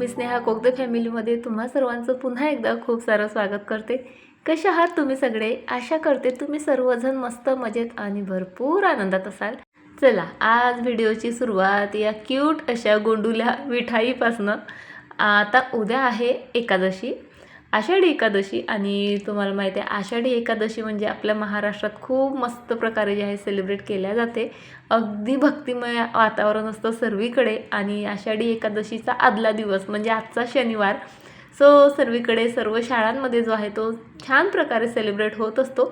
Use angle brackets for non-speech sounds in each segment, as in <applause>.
मी स्नेहा कोगदे फॅमिलीमध्ये तुम्हा सर्वांचं पुन्हा एकदा खूप सारं स्वागत करते. कसे आहात तुम्ही सगळे? आशा करते तुम्ही सर्वजण मस्त मजेत आणि भरपूर आनंदात असाल. चला आज व्हिडिओची सुरुवात या क्यूट अशा गोंडुल्या मिठाईपासनं. आता उद्या आहे एकादशी. आषाढी एकादशी आणि तुम्हाला माहिती आहे आषाढी एकादशी म्हणजे आपल्या महाराष्ट्रात खूप मस्त प्रकारे जे आहे सेलिब्रेट केल्या जाते. अगदी भक्तिमय वातावरण असतं सर्वीकडे आणि आषाढी एकादशीचा आदला दिवस म्हणजे आजचा शनिवार. सो सर्वीकडे सर्व शाळांमध्ये जो आहे तो छान प्रकारे सेलिब्रेट होत असतो.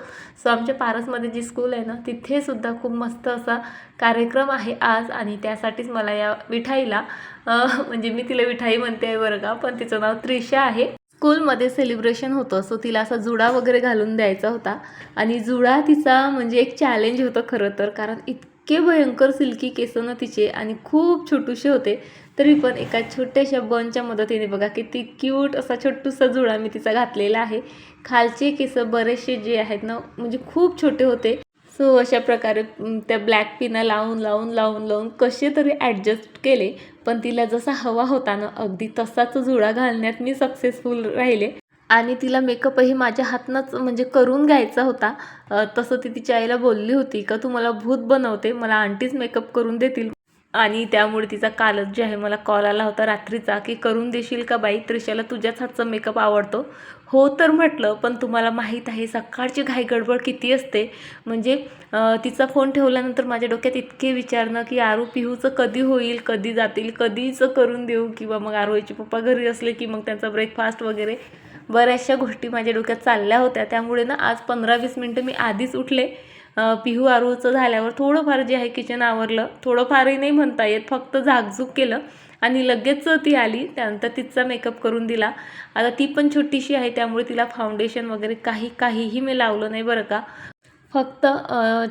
सो आमच्या पारसमध्ये जी स्कूल आहे ना तिथेसुद्धा खूप मस्त असा कार्यक्रम आहे आज आणि त्यासाठीच मला या मिठाईला म्हणजे मी तिला मिठाई म्हणते आहे बरं का पण तिचं नाव त्रिशा आहे. स्कूलमध्ये सेलिब्रेशन होतं. सो तिला असा जुडा वगैरे घालून द्यायचा होता. आणि जुडा तिचा म्हणजे एक चॅलेंज होतं खरं तर. कारण इतके भयंकर सिल्की केसं ना तिचे आणि खूप छोटूसे होते. तरी पण एका छोट्याशा बनच्या मदतीने बघा किती क्यूट असा छोटूसा जुडा मी तिचा घातलेला आहे. खालचे केस बरेचसे जे आहेत ना म्हणजे खूप छोटे होते. सो अशा प्रकारे त्या ब्लॅक पिना लावून लावून लावून लावून कसे तरी ॲडजस्ट केले. पण तिला जसा हवा होता ना अगदी तसाच जुळा घालण्यात मी सक्सेसफुल राहिले. आणि तिला मेकअपही माझ्या हातनंच म्हणजे करून घ्यायचा होता. तसं ती तिच्या आईला बोलली होती का तू मला भूत बनवते मला आंटीच मेकअप करून देतील. आणि त्यामुळे तिचा कालच जे आहे मला कॉल आला होता रात्रीचा की करून देशील का बाई? त्रिशाला तुझ्याच हातचा मेकअप आवडतो. हो तर म्हटलं पण तुम्हाला माहीत आहे सकाळची घाई गडबड किती असते. म्हणजे तिचा फोन ठेवल्यानंतर माझ्या डोक्यात इतके विचारणं की आरू पिहूचं कधी होईल कधी जातील कधीचं करून देऊ किंवा मग आरोहीचे पप्पा घरी असले की मग त्यांचा ब्रेकफास्ट वगैरे. बऱ्याचशा गोष्टी माझ्या डोक्यात चालल्या होत्या. त्यामुळे ना आज पंधरा वीस मिनटं मी आधीच उठले. पिहू आरूचं झाल्यावर थोडंफार जे आहे किचन आवरलं. थोडंफारही नाही म्हणता येत फक्त झाकझूक केलं. आणि लगेच ती आली त्यानंतर तिचा मेकअप करून दिला. आता ती पण छोटीशी आहे त्यामुळे तिला फाउंडेशन वगैरे काही काहीही मी लावलं नाही बरं का. फक्त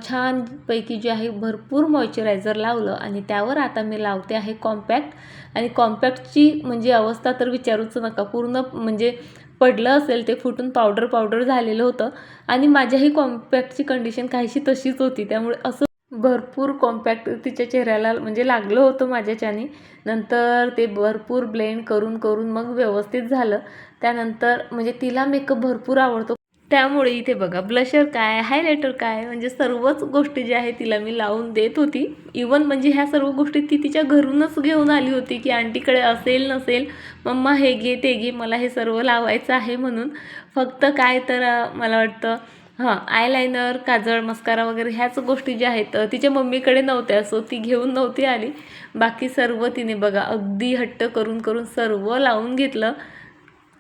छानपैकी जे आहे भरपूर मॉइश्चरायझर लावलं आणि त्यावर आता मी लावते आहे कॉम्पॅक्ट आणि कॉम्पॅक्टची म्हणजे अवस्था तर विचारूच नका पूर्ण म्हणजे पडलं असेल ते फुटून पावडर पावडर झालेलं होतं. आणि माझ्याही कॉम्पॅक्टची कंडिशन काहीशी तशीच होती त्यामुळे असं भरपूर कॉम्पॅक्ट तिच्या चेहऱ्याला म्हणजे लागलं होतं माझ्याच्याने. नंतर ते भरपूर ब्लेंड करून करून मग व्यवस्थित झालं. त्यानंतर म्हणजे तिला मेकअप भरपूर आवडतो. त्यामुळे इथे बघा ब्लशर काय हायलायटर काय म्हणजे सर्वच गोष्टी ज्या आहेत तिला मी लावून देत होती. इवन म्हणजे ह्या सर्व गोष्टी ती तिच्या घरूनच घेऊन आली होती की आंटीकडे असेल नसेल मम्मा हे घे ते घे मला हे सर्व लावायचं आहे म्हणून. फक्त काय तर मला वाटतं हां आयलायनर काजळ मस्कारा वगैरे ह्याच गोष्टी ज्या आहेत तिच्या मम्मीकडे नव्हत्या सो ती घेऊन नव्हती आली. बाकी सर्व तिने बघा अगदी हट्ट करून करून सर्व लावून घेतलं.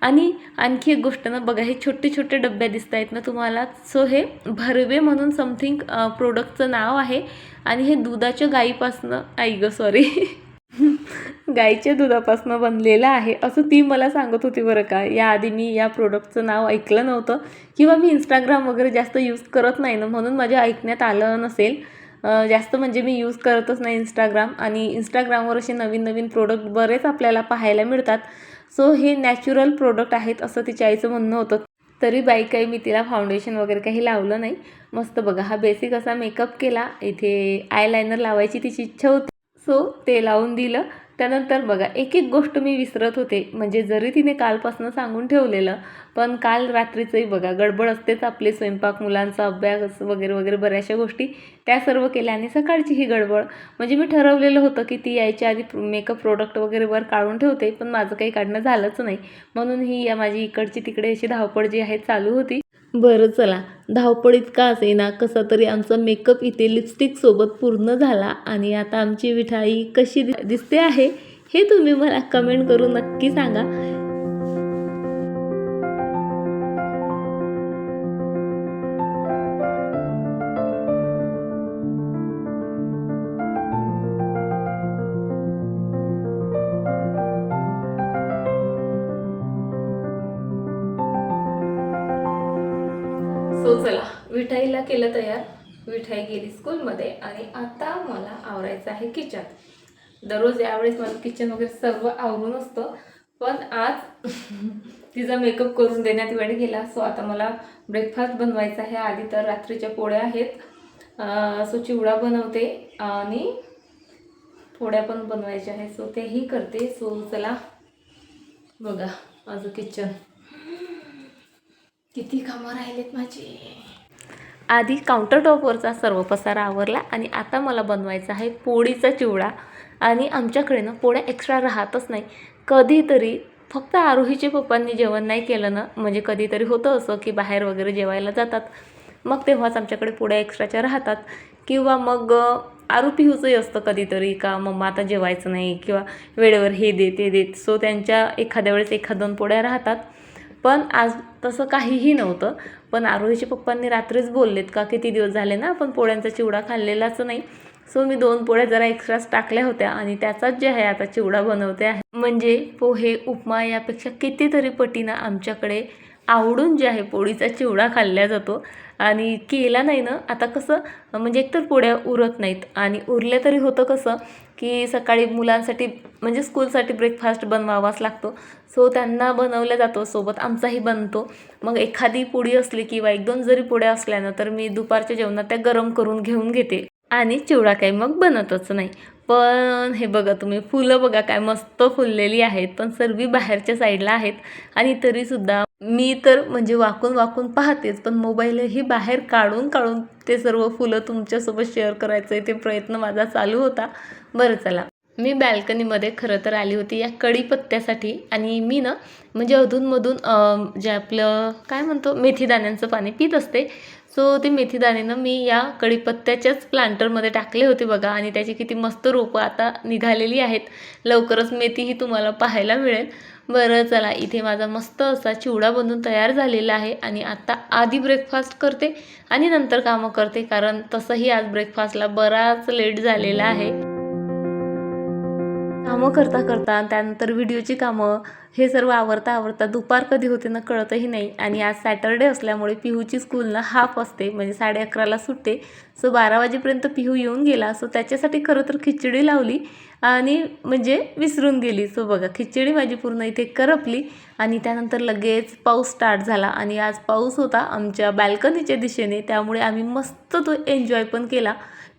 आणि आणखी एक गोष्ट ना बघा हे छोटे छोटे डब्या दिसत आहेत ना तुम्हाला. सो हे भरवे म्हणून समथिंग प्रोडक्टचं नाव आहे. आणि हे दुधाच्या गाईपासनं आई ग सॉरी <laughs> गाईच्या दुधापासनं बनलेलं आहे असं ती मला सांगत होती बरं का. याआधी मी या प्रोडक्टचं नाव ऐकलं नव्हतं किंवा मी इंस्टाग्राम वगैरे जास्त यूज करत नाही ना म्हणून माझ्या ऐकण्यात आलं नसेल. जास्त म्हणजे मी यूज करतच नाही इंस्टाग्राम आणि इंस्टाग्रामवर असे नवीन नवीन प्रोडक्ट बरेच आपल्याला पाहायला मिळतात. सो हे नॅचरल प्रोडक्ट आहेत असं तिच्या आईचं म्हणणं होतं. तरी बाई काही मी तिला फाउंडेशन वगैरे काही लावलं नाही. मस्त बघा हा बेसिक असा मेकअप केला. इथे आयलायनर लावायची तिची इच्छा होती. सो ते लावून दिलं. त्यानंतर बघा एक एक गोष्ट मी विसरत होते. म्हणजे जरी तिने कालपासून सांगून ठेवलेलं पण काल रात्रीचंही बघा गडबड असतेच आपले स्वयंपाक मुलांचा अभ्यास वगैरे वगैरे बऱ्याचशा गोष्टी त्या सर्व केल्या आणि सकाळची ही गडबड. म्हणजे मी ठरवलेलं होतं की ती यायच्या आधी मेकअप प्रोडक्ट वगैरे वर काढून ठेवते पण माझं काही काढणं झालंच नाही. म्हणून ही या माझी इकडची तिकडे अशी धावपळ जी आहे चालू होती. बरं चला धावपळीत का असेना कसा तरी आमचा मेकअप इथे लिपस्टिकसोबत पूर्ण झाला आणि आता आमची मिठाई कशी दि- दिसते आहे हे तुम्ही मला कमेंट करून नक्की सांगा. केलं तयार. विठाई गेली स्कूलमध्ये आणि आता मला आवरायचं आहे किचन दररोज यावेळेस माझं किचन वगैरे सर्व आवरून असतं पण आज <laughs> तिचा मेकअप करून देण्यात वेळ गेला. सो आता मला ब्रेकफास्ट बनवायचा आहे. आधी तर रात्रीच्या पोळ्या आहेत. सो चिवडा बनवते आणि पोळ्या पण बनवायच्या आहे सो तेही करते. सो चला बघा माझं किचन किती कामं राहिलेत माझी. आधी काउंटर टॉपवरचा सर्व पसारा आवरला आणि आता मला बनवायचा आहे पोळीचा चिवडा. आणि आमच्याकडे ना पोळ्या एक्स्ट्रा राहतच नाही. कधीतरी फक्त आरोहीचे पप्पांनी जेवण नाही केलं ना म्हणजे कधीतरी होतं असं की बाहेर वगैरे जेवायला जातात. मग तेव्हाच आमच्याकडे पोळ्या एक्स्ट्राच्या राहतात. किंवा मग अ, आरू पिहूचंही असतं कधीतरी का मम्मा आता जेवायचं नाही किंवा वेळेवर हे दे ते देत सो त्यांच्या एखाद्या वेळेस एखाद दोन पोळ्या राहतात. पण आज तसं काहीही नव्हतं. पण आरोहीच्या पप्पांनी रात्रीच बोललेत का किती दिवस झाले ना आपण पोळ्यांचा चिवडा खाल्लेलाच नाही. सो मी दोन पोळ्या जरा एक्स्ट्राच टाकल्या होत्या आणि त्याचाच जे आहे आता चिवडा बनवते आहे. म्हणजे पोहे उपमा यापेक्षा कितीतरी पटीनं आमच्याकडे आवडून जे आहे पोळीचा चिवडा खाल्ला जातो. आणि केला नाही ना आता कसं म्हणजे एकतर पोळ्या उरत नाहीत आणि उरल्या तरी होतं कसं की सकाळी मुलांसाठी म्हणजे स्कूलसाठी ब्रेकफास्ट बनवावाच लागतो. सो त्यांना बनवल्या जातो सोबत आमचाही बनतो. मग एखादी पोळी असली किंवा एक दोन जरी पोळ्या असल्या ना तर मी दुपारच्या जेवणात त्या गरम करून घेऊन घेते. आणि चिवडा काही मग बनतच नाही. पण हे बघा तुम्ही फुलं बघा काय मस्त फुललेली आहेत. पण सर्वी बाहेरच्या साईडला आहेत. आणि तरीसुद्धा मी तर म्हणजे वाकून वाकून पाहतेच पण मोबाईलही बाहेर काढून काढून ते सर्व फुलं तुमच्यासोबत शेअर करायचं ते प्रयत्न माझा चालू होता. बरं चला. मी बॅल्कनीमध्ये खरं तर आली होती या कढीपत्त्यासाठी आणि मी ना म्हणजे अधूनमधून जे आपलं काय म्हणतो मेथीदाण्यांचं पाणी पित असते. सो ते मेथीदाणेनं मी या कढीपत्त्याच्याच प्लांटरमध्ये टाकले होते बघा आणि त्याची किती मस्त रोपं आता निघालेली आहेत. लवकरच मेथी ही तुम्हाला पाहायला मिळेल. बरं चला इथे माझा मस्त असा चिवडा बनून तयार झालेला आहे आणि आता आधी ब्रेकफास्ट करते आणि नंतर कामं करते कारण तसंही आज ब्रेकफास्टला बराच लेट झालेला आहे. कामं करता करता त्यानंतर व्हिडिओची कामं हे सर्व आवरता आवरता दुपार कधी होते ना कळतही नाही. आणि आज सॅटरडे असल्यामुळे पिहूची स्कूल ना हाफ असते म्हणजे साडे अकराला सुटते. सो बारा वाजेपर्यंत पिहू येऊन गेला. सो त्याच्यासाठी खरं तर खिचडी लावली आणि म्हणजे विसरून गेली. सो बघा खिचडी माझी पूर्ण इथे करपली आणि त्यानंतर लगेच पाऊस स्टार्ट झाला. आणि आज पाऊस होता आमच्या बॅल्कनीच्या दिशेने. त्यामुळे आम्ही मस्त तो एन्जॉय पण केला.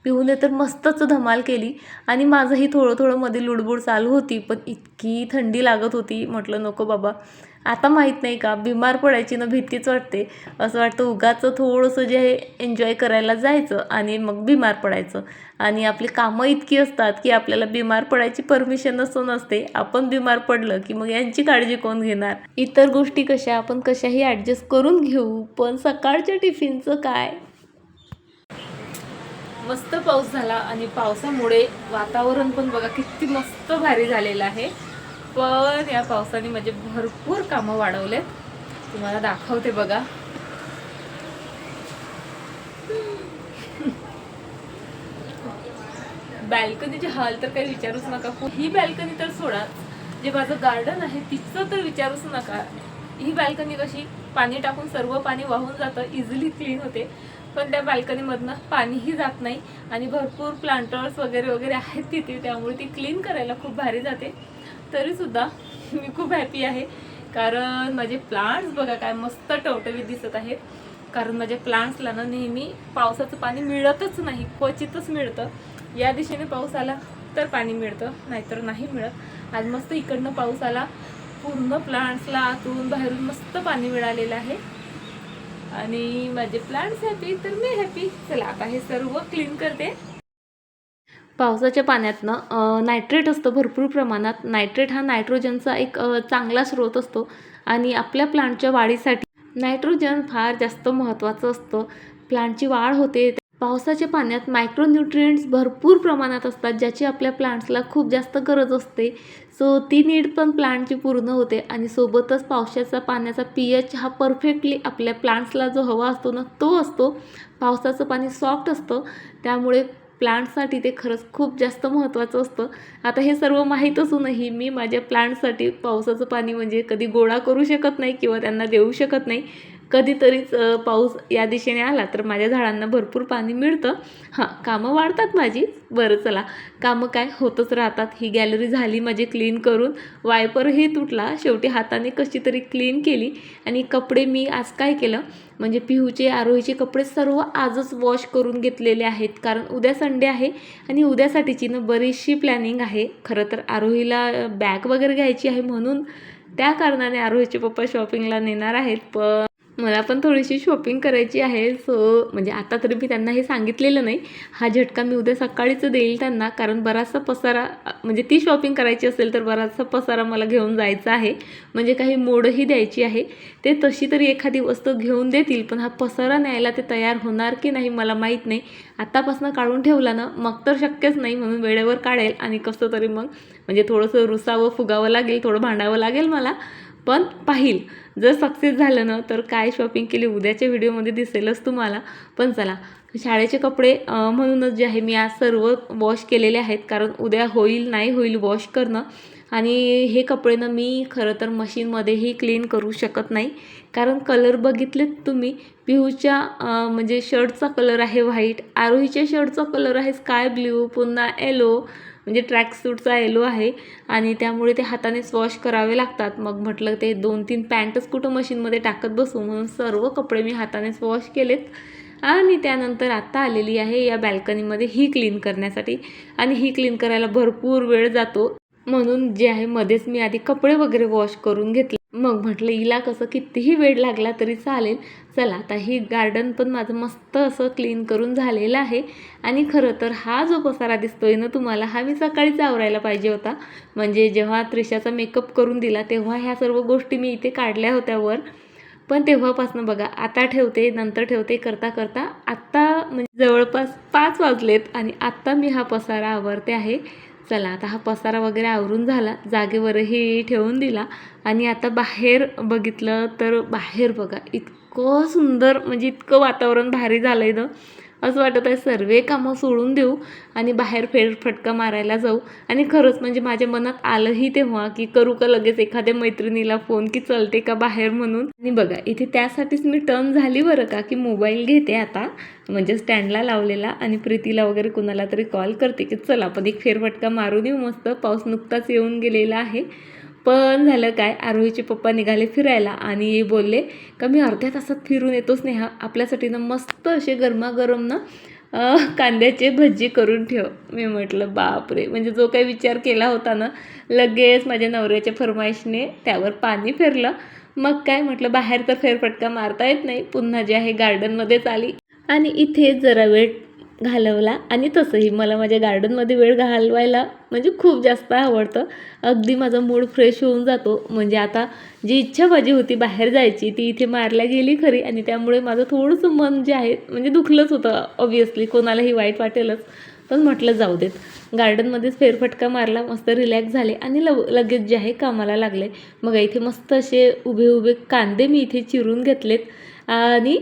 पिहूने तर मस्तच धमाल केली. आणि माझंही थोडं थोडं मध्ये लुडबुड चालू होती पण इतकी थंडी लागत होती. म्हटलं नको बाबा आता माहीत नाही का बिमार पडायची ना भीतीच वाटते. असं वाटतं उगाचं थोडंसं जे आहे एन्जॉय करायला जायचं आणि मग बिमार पडायचं. आणि आपली कामं इतकी असतात की आपल्याला बिमार पडायची परमिशन असं नसते. आपण बिमार पडलं की मग यांची काळजी कोण घेणार? इतर गोष्टी कशा आपण कशाही ॲडजस्ट करून घेऊ. पण सकाळच्या टिफिनचं काय? मस्त पाऊस झाला आणि पावसामुळे वातावरण पण बघा किती मस्त भारी झालेलं आहे. पण या पावसाने माझे भरपूर कामं वाढवलेत. तुम्हाला दाखवते बघा. बॅल्कनीची हाल तर काही विचारूच नका. ही बॅल्कनी तर सोडा. जे माझं गार्डन आहे तिचं तर विचारूच नका. ही बॅल्कनी कशी पाणी टाकून सर्व पाणी वाहून जातं इझिली क्लीन होते. पण त्या बाल्कनीमधनं पाणीही जात नाही. आणि भरपूर प्लांटर्स वगैरे वगैरे आहेत तिथे त्यामुळे ती क्लीन करायला खूप भारी जाते. तरीसुद्धा मी खूप हॅपी आहे. कारण माझे प्लांट्स बघा काय मस्त टवटवीत दिसत आहेत. कारण माझ्या प्लांट्सला ना नेहमी पावसाचं पाणी मिळतच नाही क्वचितच मिळतं. या दिशेने पाऊस आला तर पाणी मिळतं नाहीतर नाही मिळत. आज मस्त इकडनं पाऊस आला. पूर्ण प्लांट्सला आतून बाहेरून मस्त पाणी मिळालेलं आहे. आणि माझे प्लांट्स हॅपी तर मी हॅपी चला आता हे सर्व क्लीन करते. पावसाच्या पाण्यातनं नायट्रेट असतं भरपूर प्रमाणात. नायट्रेट हा नायट्रोजनचा एक चांगला स्रोत असतो. आणि आपल्या प्लांटच्या वाढीसाठी नायट्रोजन फार जास्त महत्त्वाचं असतं. प्लांटची वाढ होते पावसाच्या पाण्यात मायक्रोन्यूट्रियंट्स भरपूर प्रमाणात असतात ज्याची आपल्या प्लांट्सला खूप जास्त गरज असते. सो ती नीड पण प्लांटची पूर्ण होते आणि सोबतच पावसाचा पाण्याचा पी एच हा परफेक्टली आपल्या प्लांट्सला जो हवा असतो ना तो असतो. पावसाचं पाणी सॉफ्ट असतं त्यामुळे प्लांटसाठी ते खरंच खूप जास्त महत्त्वाचं असतं. आता हे सर्व माहीत असूनही मी माझ्या प्लांटसाठी पावसाचं पाणी म्हणजे कधी गोळा करू शकत नाही किंवा त्यांना देऊ शकत नाही. कधीतरीच पाऊस या दिशेने आला तर माझ्या झाडांना भरपूर पाणी मिळतं. हां कामं वाढतात माझी. बरं चला. कामं काय होतच राहतात. ही गॅलरी झाली माझी क्लीन करून. वायपरही तुटला. शेवटी हाताने कशी तरी क्लीन केली. आणि कपडे मी आज काय केलं? म्हणजे पिहूचे आरोहीचे कपडे सर्व आजच वॉश करून घेतलेले आहेत. कारण उद्या संडे आहे आणि उद्यासाठीची ना बरीचशी प्लॅनिंग आहे. खरं तर आरोहीला बॅग वगैरे घ्यायची आहे म्हणून. त्या कारणाने आरोहीचे पप्पा शॉपिंगला नेणार आहेत. पण मला पण थोडीशी शॉपिंग करायची आहे सो म्हणजे आता तरी मी त्यांना हे सांगितलेलं नाही. हा झटका मी उद्या सकाळीच देईल त्यांना कारण बराचसा पसारा म्हणजे ती शॉपिंग करायची असेल तर बराचसा पसारा मला घेऊन जायचा आहे. म्हणजे काही मोडही द्यायची आहे. ते तशी तरी एखादी वस्तू घेऊन देतील पण हा पसारा न्यायला ते तयार होणार की नाही मला माहीत नाही. आत्तापासून काढून ठेवला ना मग तर शक्यच नाही म्हणून वेळेवर काढेल आणि कसं तरी मग म्हणजे थोडंसं रुसावं फुगावं लागेल थोडं भांडावं लागेल मला. पण पाहिल. जर सक्सेस झालं ना तर काय शॉपिंग केली उद्याच्या व्हिडिओमध्ये दिसेलच तुम्हाला. पण चला शाळेचे कपडे म्हणूनच जे आहे मी आज सर्व वॉश केलेले आहेत. कारण उद्या होईल नाही होईल वॉश करणं. आणि हे कपडे ना मी खरं तर मशीनमध्येही क्लीन करू शकत नाही. कारण कलर बघितलेत तुम्ही. पिहूच्या म्हणजे शर्टचा कलर आहे व्हाईट आरोहीच्या शर्टचा कलर आहे स्काय ब्ल्यू पुन्हा येलो म्हणजे ट्रॅकसूटचा येलो आहे आणि त्यामुळे ते हातानेच वॉश करावे लागतात. मग म्हटलं ते दोन तीन पॅन्टच कुठं मशीनमध्ये टाकत बसू म्हणून सर्व कपडे मी हातानेच वॉश केलेत. आणि त्यानंतर आत्ता आलेली आहे या बॅल्कनीमध्ये ही क्लीन करण्यासाठी. आणि ही क्लीन करायला भरपूर वेळ जातो. म्हणून जे आहे मध्येच मी आधी कपडे वगैरे वॉश करून घेतले. मग म्हटलं हिला कसं कितीही वेळ लागला तरी चालेल. चला आता ही गार्डन पण माझं मस्त असं क्लीन करून झालेलं आहे. आणि खरं तर हा जो पसारा दिसतोय ना तुम्हाला हा मी सकाळीच आवरायला पाहिजे होता. म्हणजे जेव्हा त्रिशाचा मेकअप करून दिला तेव्हा ह्या सर्व गोष्टी मी इथे काढल्या होत्या वर. पण तेव्हापासून बघा आता ठेवते नंतर ठेवते करता करता आत्ता म्हणजे जवळपास पाच वाजलेत आणि आत्ता मी हा पसारा आवरते आहे. चला आता हा पसारा वगैरे आवरून झाला जागेवरही ठेवून दिला. आणि आता बाहेर बघितलं तर बाहेर बघा इतकं सुंदर म्हणजे इतकं वातावरण भारी झालं आहे ना असं वाटत आहे सर्व कामं सोडून देऊ आणि बाहेर फेरफटका मारायला जाऊ. आणि खरंच म्हणजे माझ्या मनात आलंही तेव्हा की करू का लगेच एखाद्या मैत्रिणीला फोन की चलते का बाहेर म्हणून. आणि बघा इथे त्यासाठीच मी टर्न झाली बरं का की मोबाईल घेते आता म्हणजे स्टँडला लावलेला आणि प्रीतीला वगैरे कुणाला तरी कॉल करते की चल आपण एक फेरफटका मारून येऊ मस्त पाऊस नुकताच येऊन गेलेला आहे. पण झालं काय? आरोहीचे पप्पा निघाले फिरायला आणि बोलले का मी अर्ध्या तासात फिरून येतोच नेहा आपल्यासाठी ना मस्त असे गरमागरम ना कांद्याचे भजी करून ठेव. मी म्हटलं बापरे. म्हणजे जो काही विचार केला होता ना लगेच माझ्या नवऱ्याच्या फरमाईशने त्यावर पाणी फिरलं. मग काय म्हटलं बाहेर तर फेरफटका मारता येत नाही पुन्हा जे आहे गार्डनमध्येच आली. आणि इथे जरा वेळ घालवला आणि तसंही मला माझ्या गार्डनमध्ये वेळ घालवायला म्हणजे खूप जास्त आवडतं. अगदी माझा मूड फ्रेश होऊन जातो. म्हणजे आता जी इच्छा माझी होती बाहेर जायची ती इथे मारल्या गेली खरी आणि त्यामुळे माझं थोडंसं मन जे आहे म्हणजे दुखलंच होतं ऑब्वियसली कोणालाही वाईट वाटेलच. पण म्हटलं जाऊ देत. गार्डनमध्येच फेरफटका मारला मस्त रिलॅक्स झाले आणि लव लगेच जे आहे कामाला लागले. मग इथे मस्त असे उभे उभे कांदे मी इथे चिरून घेतलेत. आणि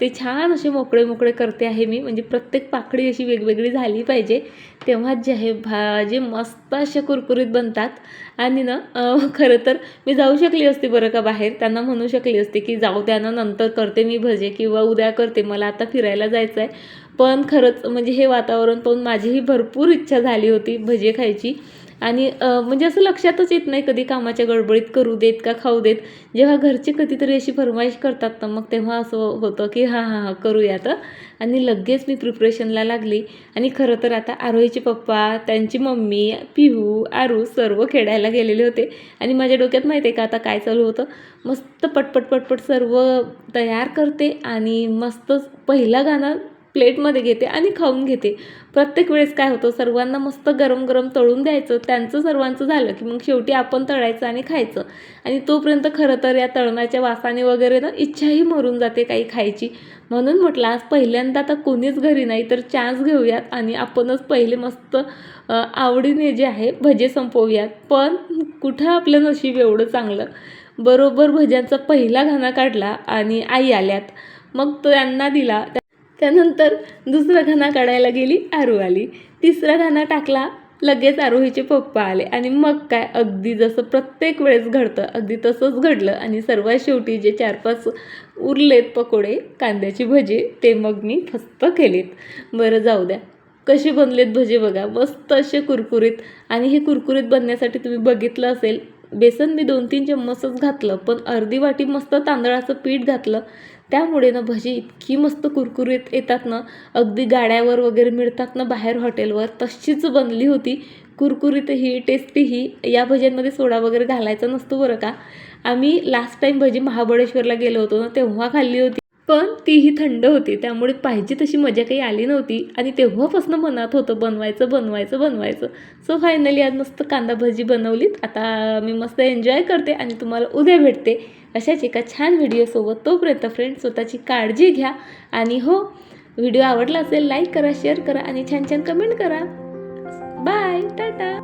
ते छान असे मोकळे मोकळे करते आहे मी. म्हणजे प्रत्येक पाकळी अशी वेगवेगळी झाली पाहिजे. तेव्हा जे आहे भाजी मस्त असे कुरकुरीत बनतात. आणि ना खरं तर मी जाऊ शकली असते बरं का बाहेर. त्यांना म्हणू शकली असते की जाऊ द्या ना नंतर करते मी भजे किंवा उद्या करते. मला आता फिरायला जायचं आहे पण खरंच म्हणजे हे वातावरण पाहून माझीही भरपूर इच्छा झाली होती भजे खायची. आणि म्हणजे असं लक्षातच येत नाही कधी कामाच्या गडबडीत करू देत का खाऊ देत. जेव्हा घरचे कधीतरी अशी फरमाईश करतात ना मग तेव्हा असं हो-, होतं की हां हां हां तर आणि लगेच मी प्रिपरेशनला लागली. आणि खरं तर आता आरोहीचे पप्पा त्यांची मम्मी पिहू आरू सर्व खेळायला गेलेले होते. आणि माझ्या डोक्यात माहिती आहे का आता काय चालू होतं? मस्त पटपट पटपट सर्व तयार करते आणि मस्त पहिलं गाणं प्लेटमध्ये घेते आणि खाऊन घेते. प्रत्येक वेळेस काय होतं सर्वांना मस्त गरम गरम तळून द्यायचं. त्यांचं सर्वांचं झालं की मग शेवटी आपण तळायचं आणि खायचं. आणि तोपर्यंत खरं तर या तळणाच्या वासाने वगैरे ना इच्छाही मरून जाते काही खायची. म्हणून म्हटलं आज पहिल्यांदा आता कोणीच घरी नाही तर चान्स घेऊयात आणि आपणच पहिले मस्त आवडीने जे आहे भजे संपवूयात. पण कुठं आपलं नशीब एवढं चांगलं? बरोबर भज्यांचा पहिला घाणा काढला आणि आई आल्यात. मग तो त्यांना दिला. त्यानंतर दुसरा घाणा काढायला गेली आरू आली. तिसरा घाणा टाकला लगेच आरोहीचे पप्पा आले. आणि मग काय? अगदी जसं प्रत्येक वेळेस घडतं अगदी तसंच घडलं. आणि सर्वात शेवटी जे चार पाच उरलेत पकोडे कांद्याची भजे ते मग मी फस्त केलेत. बरं जाऊ द्या. कशी बनलेत भजे बघा? मस्त असे कुरकुरीत. आणि हे कुरकुरीत बनण्यासाठी तुम्ही बघितलं असेल बेसन मी दोन तीन चम्मचच घातलं पण अर्धी वाटी मस्त तांदळाचं पीठ घातलं. त्यामुळे ना भजी इतकी मस्त कुरकुरीत येतात ना. अगदी गाड्यावर वगैरे मिळतात ना बाहेर हॉटेलवर तशीच बनली होती. कुरकुरीतही टेस्टीही या भज्यांमध्ये सोडा वगैरे घालायचा नसतो बरं का. आम्ही लास्ट टाईम भजी महाबळेश्वरला गेलो होतो ना तेव्हा खाल्ली होती. पण तीही थंड होती. त्यामुळे पाहिजे तशी मजा काही आली नव्हती. आणि तेव्हापासून मनात होतं बनवायचं बनवायचं बनवायचं. सो फायनली आज मस्त कांदा भजी बनवलीत. आता मी मस्त एन्जॉय करते आणि तुम्हाला उद्या भेटते अशाच एका छान व्हिडिओसोबत तोपर्यंत फ्रेंड स्वतःची काळजी घ्या. आणि हो व्हिडिओ आवडला असेल लाईक करा शेअर करा आणि छान छान कमेंट करा. Bye tata.